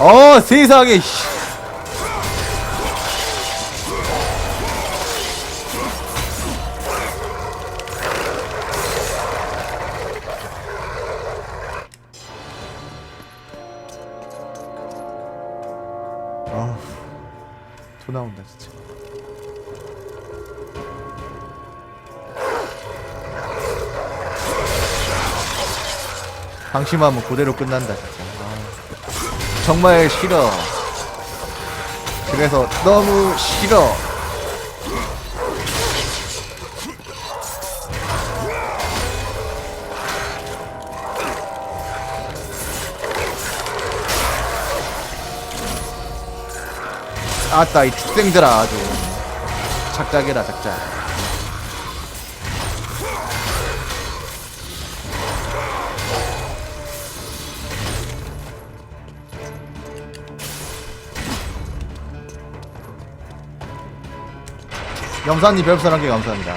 어 세상에 토 나온다 진짜. 방심하면 그대로 끝난다 진짜. 아, 정말 싫어. 그래서 너무 싫어. 아따 이 축생들아 아주. 작작해라 작작 영사님 별풍선 한개 감사합니다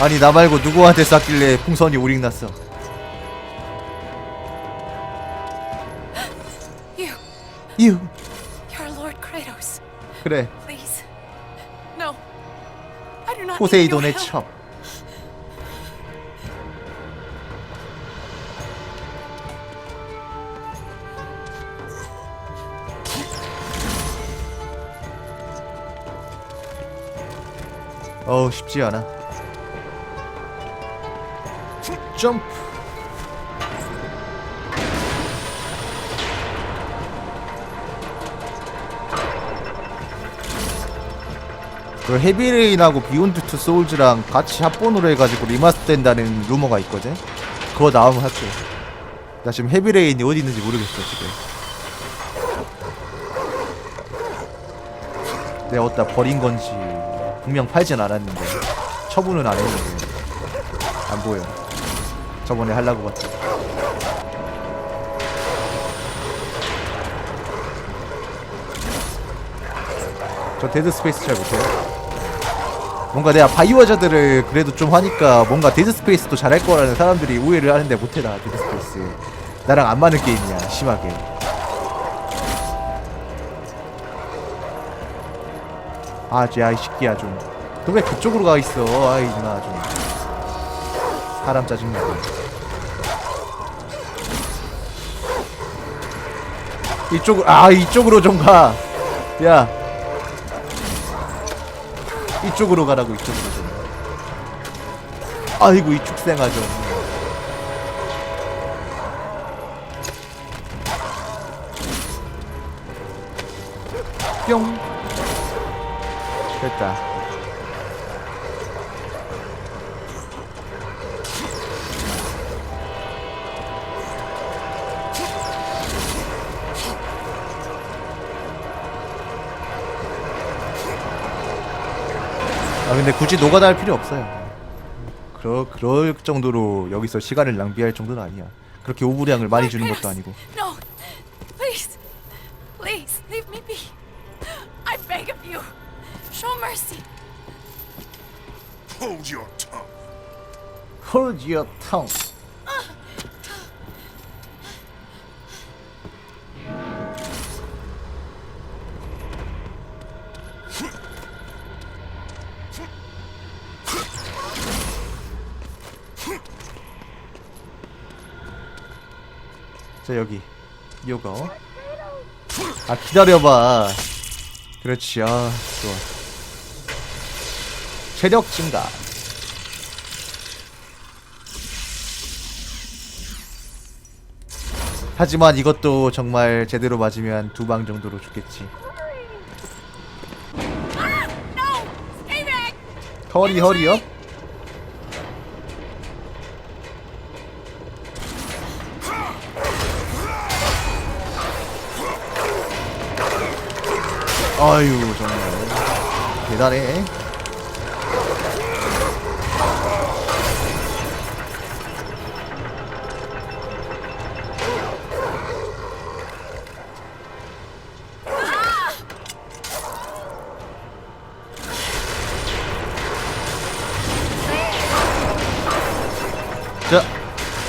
아니 나 말고 누구한테 쐈길래 풍선이 오링 났어 You, 이유 you're Lord Kratos. 그래 Please. No. I do not 포세이돈의 need your help. 첩 어우 쉽지 않아. 점프 그 헤비레인하고 비욘드 투 소울즈랑 같이 합본으로 해가지고 리마스터 된다는 루머가 있거든? 그거 나오면 할게. 나 지금 헤비레인이 어디 있는지 모르겠어 지금. 내가 어디다 버린 건지 분명 팔진 않았는데 처분은 안 했는데 안 보여. 저번에 하려고 봤다 저 데드 스페이스 잘 못해요. 뭔가 내가 바이오하자들을 그래도 좀 하니까 뭔가 데드 스페이스도 잘할 거라는 사람들이 오해를 하는데 못해 나 데드 스페이스. 나랑 안 맞는 게임이야 심하게 아쟤 이 새끼야 좀 너 왜 그쪽으로 가 있어? 아이 누나 좀 사람 짜증나게 이쪽으로 아 이쪽으로 좀가야. 이쪽으로 가라고 이쪽으로 좀. 아이고 이 축생아 좀 됐다. 아 근데 굳이 노가다 할 필요 없어요. 그러, 그럴 정도로 여기서 시간을 낭비할 정도는 아니야. 그렇게 오브량을 많이 주는 것도 아니고 Hold your tongue. 자 여기. 요거. 아 기다려봐. 그렇지. 아 좋아. 체력 증가 하지만 이것도 정말 제대로 맞으면 두 방 정도로 죽겠지! 허리 허리요? 아유 정말 대단해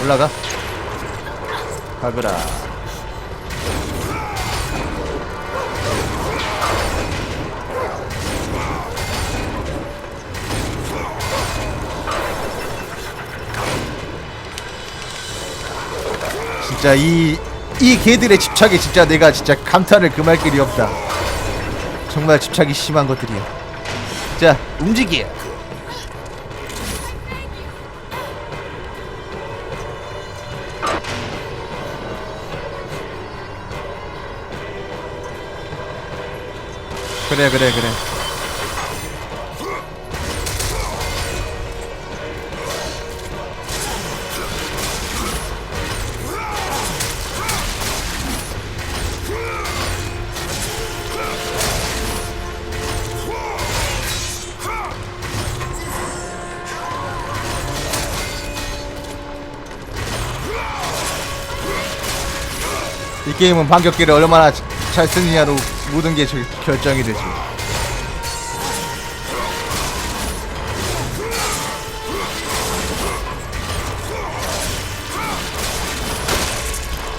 올라가 가거라 진짜 이, 이 개들의 집착에 진짜 내가 진짜 감탄을 금할 길이 없다. 정말 집착이 심한 것들이야. 자, 움직여. 그래, 그래, 그래. 이 게임은 반격기를 얼마나 잘 쓰느냐로 모든 게 절- 결정이 되지.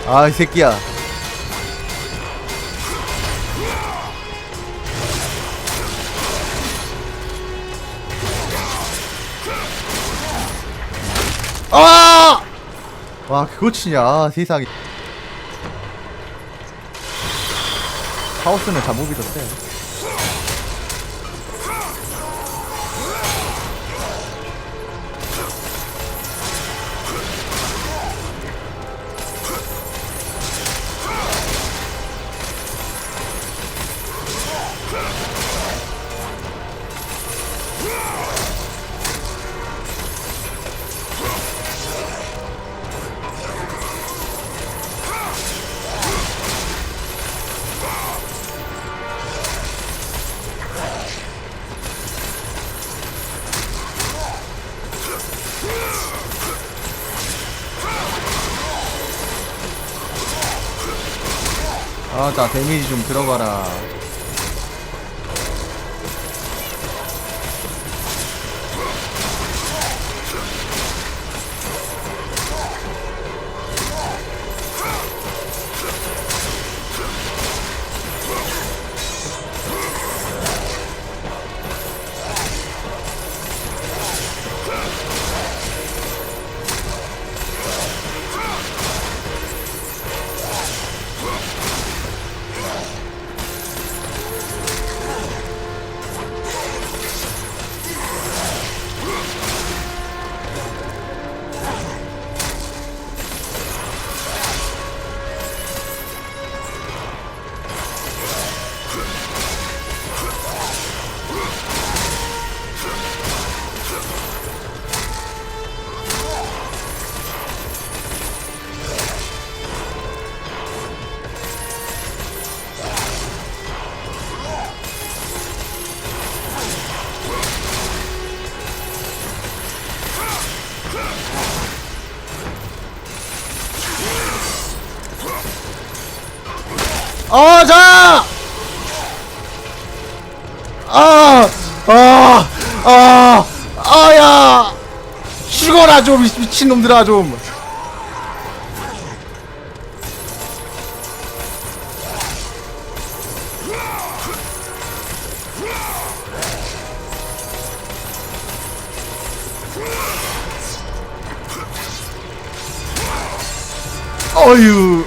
아, 이 새끼야. 아! 와, 그거 치냐, 아, 세상에. 하우스는 다 무비던데. 아, 자, 데미지 좀 들어가라. 어, 자! 아, 아, 아, 아 야! 죽어라 좀, 이 미친놈들아 좀. 어유,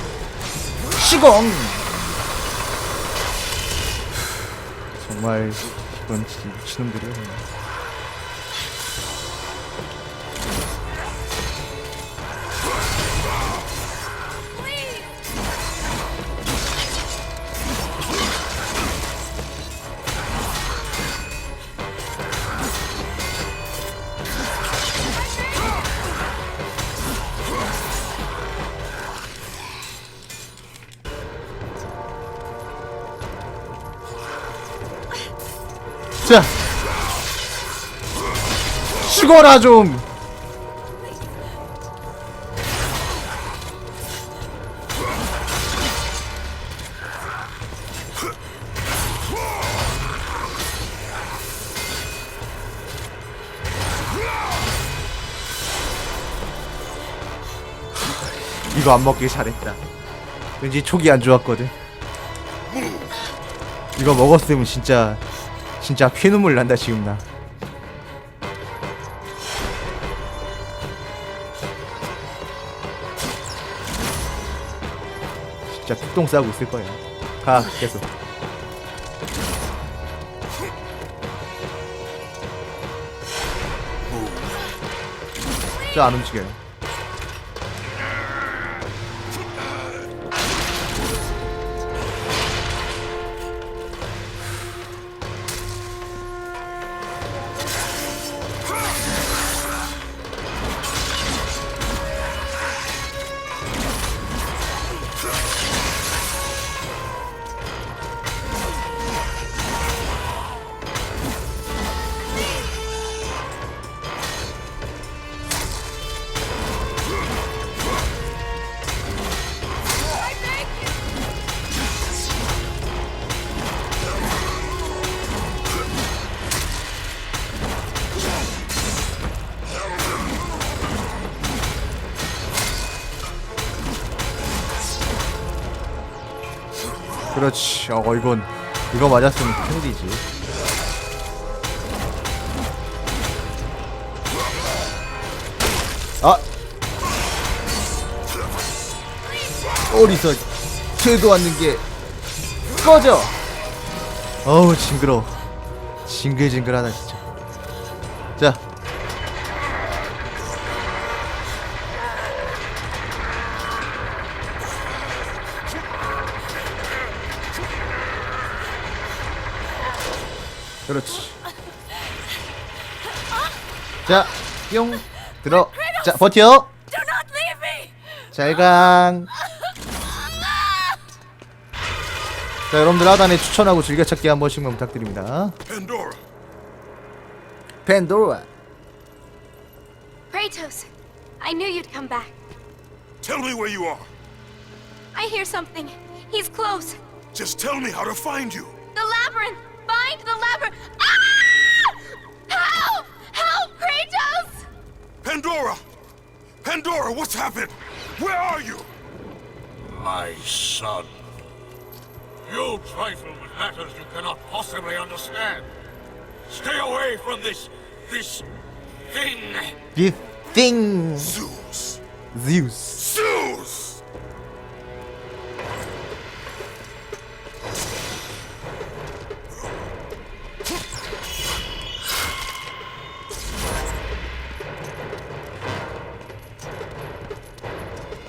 시공. 정말 미친놈들이야. 자, 죽어라 좀. 이거 안 먹길 잘했다. 왠지 촉이 안 좋았거든. 이거 먹었으면 진짜 진짜 피눈물 난다 지금 나. 진짜 핏똥 싸고 있을 거야. 가 계속. 저안 움직여요. 그렇지. 어 이건 이거 맞았으면 큰일이지. 아. 어디서 쟤도 왔는 게 꺼져. 어우 징그러. 징글징글하다 진짜. 그렇지. 자, 뿅 들어. 자, 버텨. 잘강. 자, 여러분들 하단에 추천하고 즐겨찾기 한 번씩만 부탁드립니다. Pandora, 팬도라. Kratos, I knew you'd come back. tell me where you are. I hear something. He's close. Just tell me how to find you. The labyrinth! Find the labyrinth! Ah! Help! Help, Kratos! Pandora! Pandora, what's happened? Where are you? My son. You trifle with matters you cannot possibly understand. Stay away from this. this. thing. This thing. Zeus! Zeus. Zeus!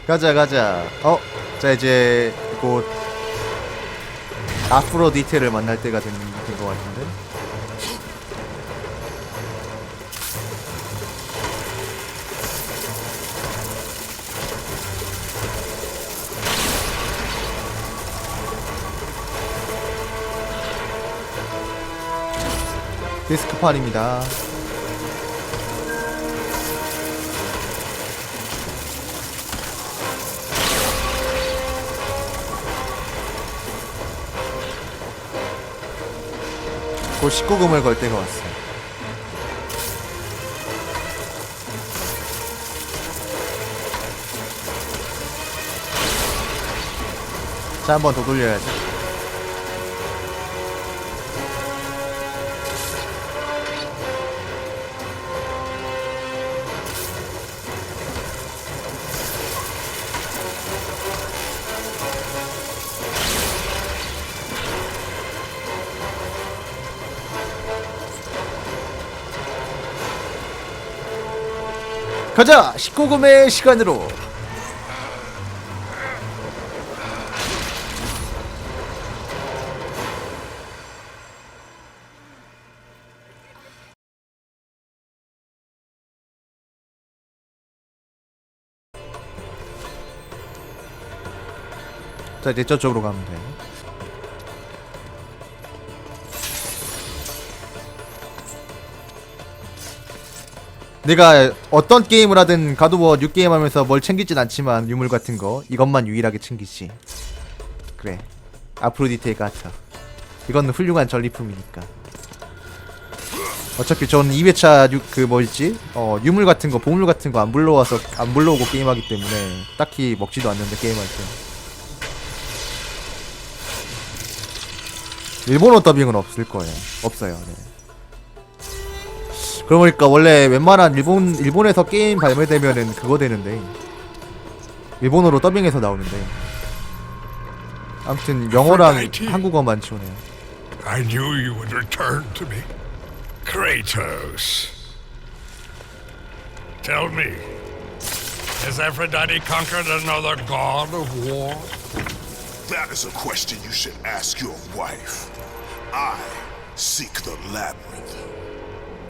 가자 가자. 어, 자 이제 곧 아프로디테를 만날 때가 된 것 같은데. 디스크판입니다. 곧 19금을 걸 때가 왔어. 자, 한 번 더 돌려야지. 가자! 19금의 시간으로! 자 이제 저쪽으로 가면 돼 내가 어떤 게임을 하든 가드워 6게임 하면서 뭘 챙기진 않지만 유물 같은 거 이것만 유일하게 챙기지. 그래 아프로디테의 가차 이건 훌륭한 전리품이니까. 어차피 전 2회차 유, 그 뭐였지? 어 유물 같은 거 보물 같은 거 안 불러와서 안 불러오고 게임하기 때문에 딱히 먹지도 않는데 게임할 때. 일본어 더빙은 없을 거예요. 없어요 네. 그러고 보니까 원래 웬만한 일본 일본에서 게임 발매되면은 그거 되는데 일본어로 더빙해서 나오는데 아무튼 영어랑 한국어만 지원해요 I knew you would return to me. Kratos. Tell me, has Aphrodite conquered another god of war? That is a question you should ask your wife. I seek the labyrinth.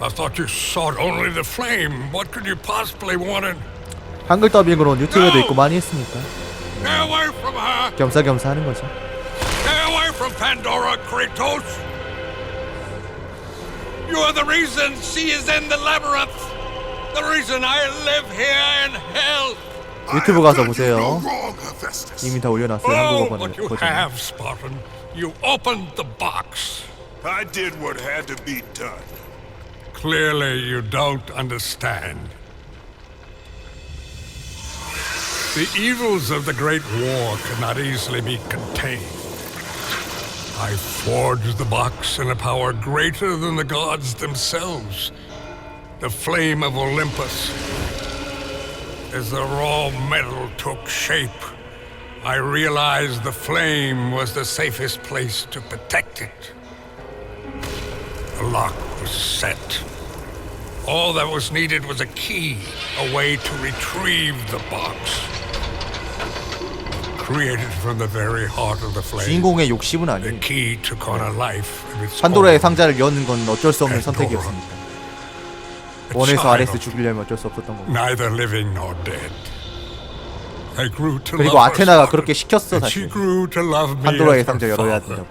I thought you sought only the flame. What could you possibly want in? 한글 더빙으로는 유튜브에도 있고 많이 했으니까 Stay away from her! 겸사겸사 하는 거죠 Stay away from Pandora, Kratos! You are the reason she is in the labyrinth! The reason I live here in hell! 유튜브 I 가서 have done you 보세요. no wrong, Hephaestus. 이미 다 올려놨어요 Oh, 한국어 but you 버전 have, Spartan. You opened the box. I did what had to be done. Clearly, you don't understand. The evils of the Great War cannot easily be contained. I forged the box in a power greater than the gods themselves. The flame of Olympus. As the raw metal took shape, I realized the flame was the safest place to protect it. The lock was set. All that was needed was a key, a way to retrieve the box. Created from the very heart of the flame, 주인공의 욕심은 the 아니에요 key took on a life of its 판도라의 own. 상자를 여는 건 어쩔 수 없는 Pandora. 선택이었습니다 A 원에서 child, 아레스 죽이려면 어쩔 수 없었던 거고 neither living nor dead. I grew to 그리고 love her, 아테나가 Spartan, 그렇게 시켰어 and she 사실 grew to love me 판도라의 as her 상자 열어야 father. 된다고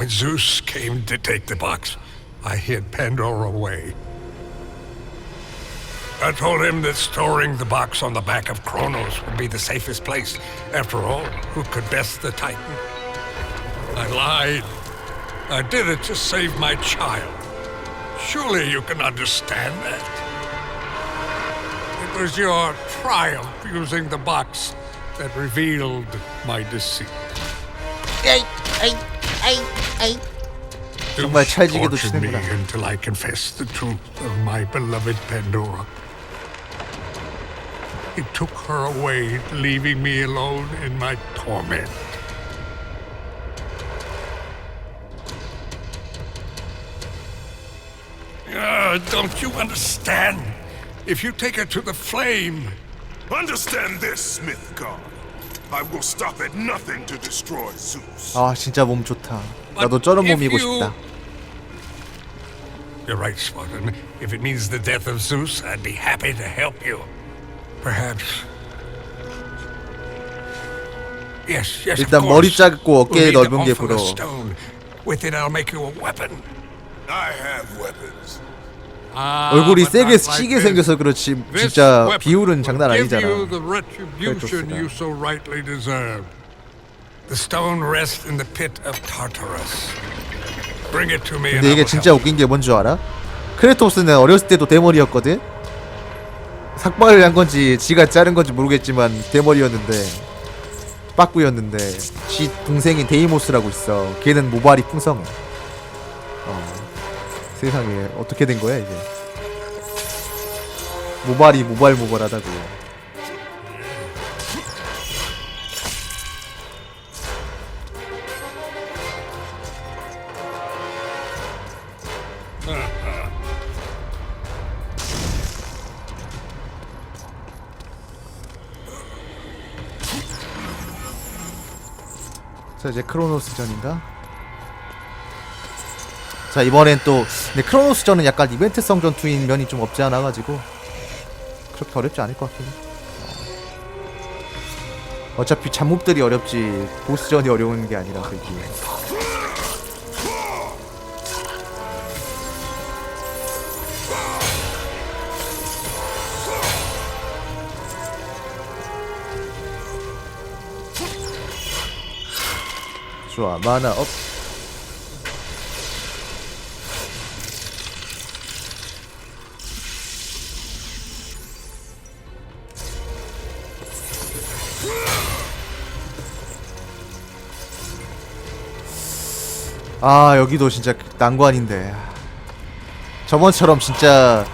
When Zeus came to take the box, I hid Pandora away. I told him that storing the box on the back of Kronos would be the safest place. After all, who could best the Titan? I lied. I did it to save my child. Surely you can understand that. It was your triumph using the box that revealed my deceit. 정말 Zeus 찰지게도 tortured me 치는구나. until I confessed the truth of my beloved Pandora. He took her away, leaving me alone in my torment. Ah, don't you understand? If you take her to the flame, Understand this, Smith God. I will stop at nothing to destroy Zeus. 아 진짜 몸 좋다 나도 저런 if 몸이고 you- 싶다 You're right, Spartan. If it means the death of Zeus, I'd be happy to help you. Perhaps. Yes, yes. of 일단 머리 course. 작고 어깨 We'll need the 넓은 게 Orpheus 부러워. Stone. With it, I'll make you a weapon. I have weapons. Ah, 얼굴이 but 세게 not like 시게 this. 생겨서 그렇지 This 진짜 weapon 비율은 장난 will give 아니잖아 you the retribution 크레토스가. you so rightly deserve. The stone rests in the pit of Tartarus. 근데 이게 진짜 웃긴 게 뭔 줄 알아? 크레토스는 어렸을 때도 대머리였거든? 삭발을 한 건지 지가 자른 건지 모르겠지만 대머리였는데 빠꾸였는데 지 동생인 데이모스라고 있어. 걔는 모발이 풍성해. 어 세상에 어떻게 된 거야 이게? 모발이 모발 모발하다고 자 이제 크로노스전인가? 자 이번엔 또 근데 크로노스전은 약간 이벤트성 전투인 면이 좀 없지 않아 가지고 그렇게 어렵지 않을 것 같긴 해 어. 어차피 잡몹들이 어렵지 보스전이 어려운 게 아니라서 이게 좋아 만화 업 아, 여기도 진짜 난관인데. 저번처럼 진짜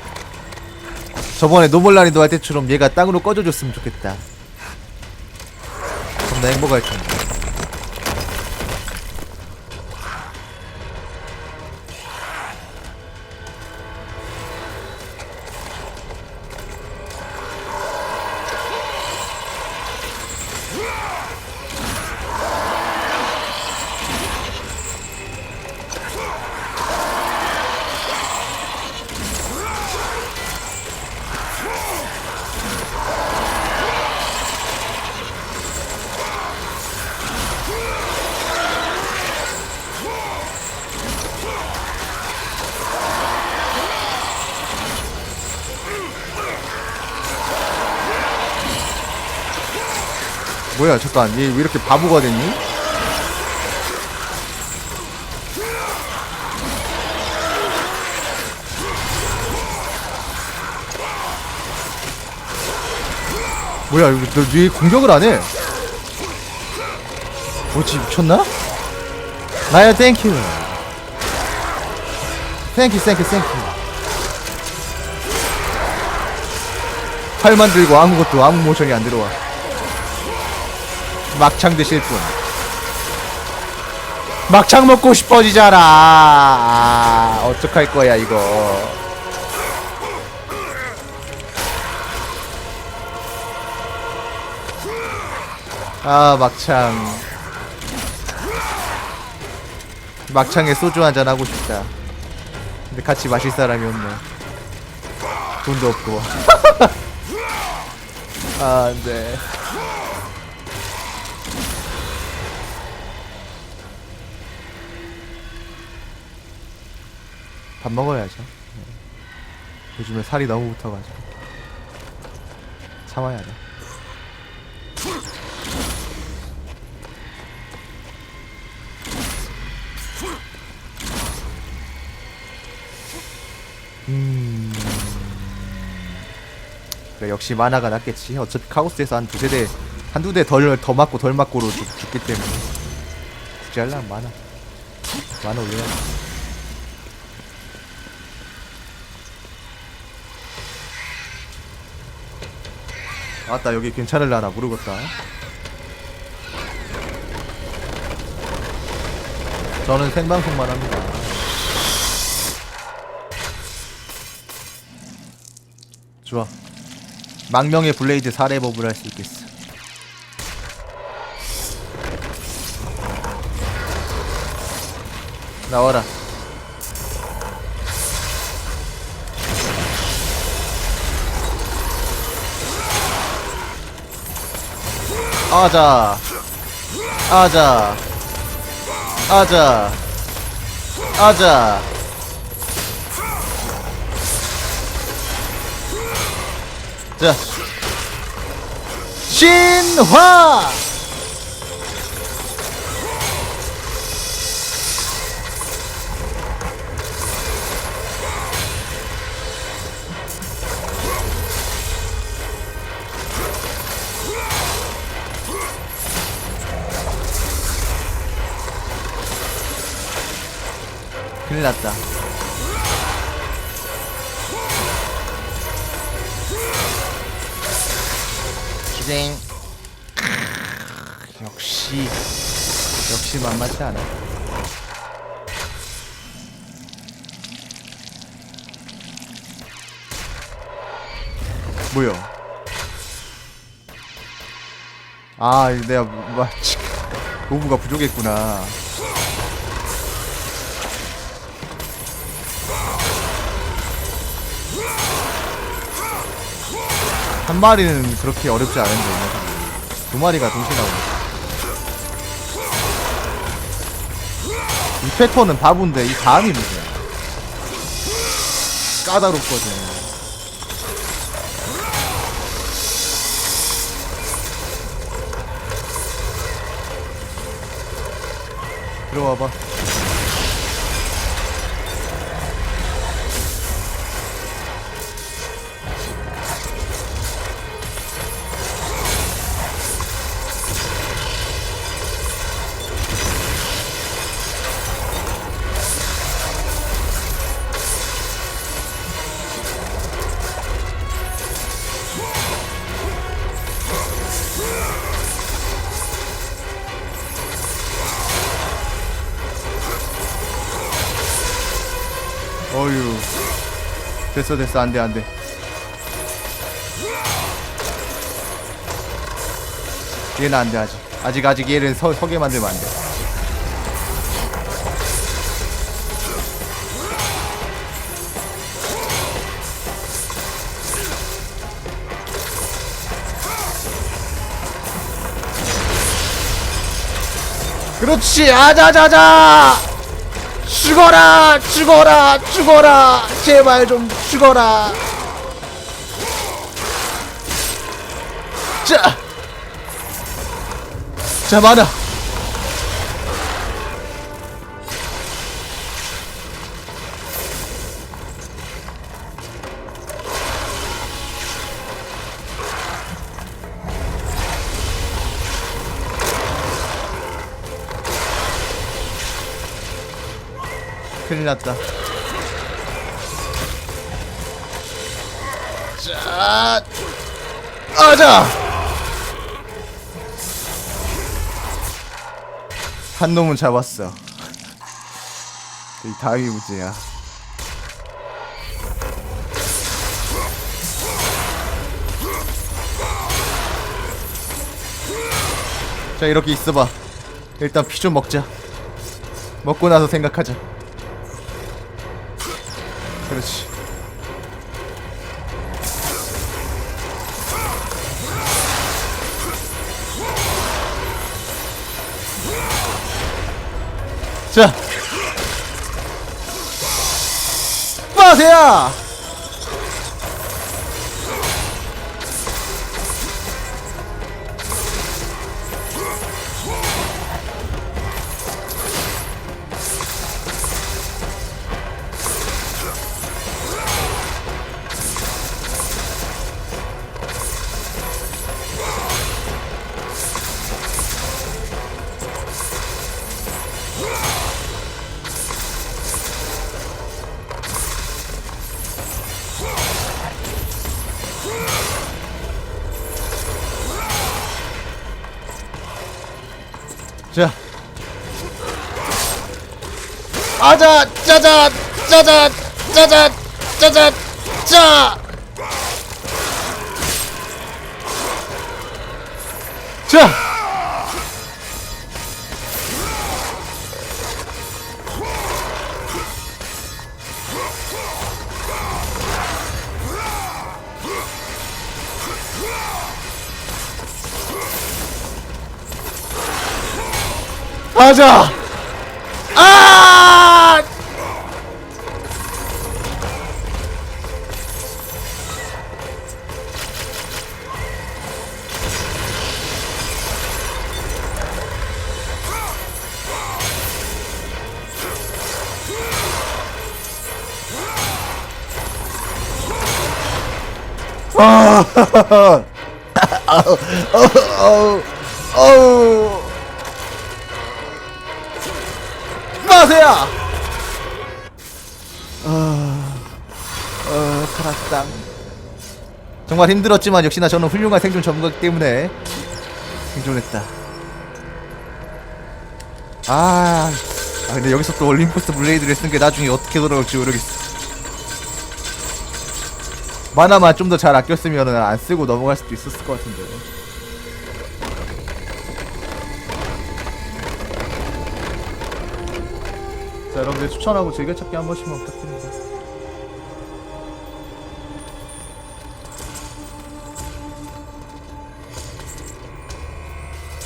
저번에 노멀라니도 할 때처럼 얘가 땅으로 꺼져줬으면 좋겠다. 겁나 행복할 텐데. 잠깐 얘 왜 이렇게 바보가 됐니? 뭐야 이거 너왜 공격을 안 해? 뭐지 미쳤나? 나야 땡큐 땡큐 땡큐 땡큐 팔만 들고 아무것도 아무 모션이 안 들어와 막창 드실 분. 막창 먹고 싶어지잖아. 아, 어떡할 거야 이거. 아 막창. 막창에 소주 한잔 하고 싶다. 근데 같이 마실 사람이 없네. 돈도 없고. 아안 밥 먹어야죠. 네. 요즘에 살이 너무 붙어가지고. 참아야 돼. 음. 역시 만화가 낫겠지. 어차피 카오스에서 한 두세 대 한두 대 덜 더 맞고 덜 맞고로 죽, 죽기 때문에. 굳이 하려면 만화. 만화 올려야 돼 아따 여기 괜찮을라나 모르겠다 저는 생방송만 합니다. 좋아. 망명의 블레이드 사례 법을 할 수 있겠어. 나와라 아자. 아자. 아자. 아자. 자. 신화 큰일 났다. 기생. 역시 역시 만만치 않아. 뭐야? 아 내가 뭐 오브가 부족했구나 한 마리는 그렇게 어렵지 않은데 이. 두 마리가 동시에 나오네 이 패턴은 바본데 이 다음이 문제야. 까다롭거든. 들어와봐 됐어 됐어. 안돼 안돼. 얘는 안돼 아직. 아직 아직 얘를 서, 서게 만들면 안돼. 그렇지. 아자자자 죽어라 죽어라 죽어라. 제발 좀 죽어라. 자! 자 많아 큰일 났다. 자. 아자. 한 놈은 잡았어. 이 다음이 문제야 자 이렇게 있어봐. 일단 피 좀 먹자. 먹고 나서 생각하자 그렇지. 자. 마세요 아자 짜자 짜자 짜자 짜자 짜 자! 아자! 아! 어우, 어우, 어우. 마세요! 어, 어, 살았다. 정말 힘들었지만 역시나 저는 훌륭한 생존 전문가이기 때문에 생존했다. 아, 아 근데 여기서 또 올림푸스 블레이드를 쓴 게 나중에 어떻게 돌아올지 모르겠어. 만화만 좀 더 잘 아꼈으면 안 쓰고 넘어갈 수도 있었을 것 같은데. 자 여러분들 추천하고 즐겨찾기 한 번씩만 부탁드립니다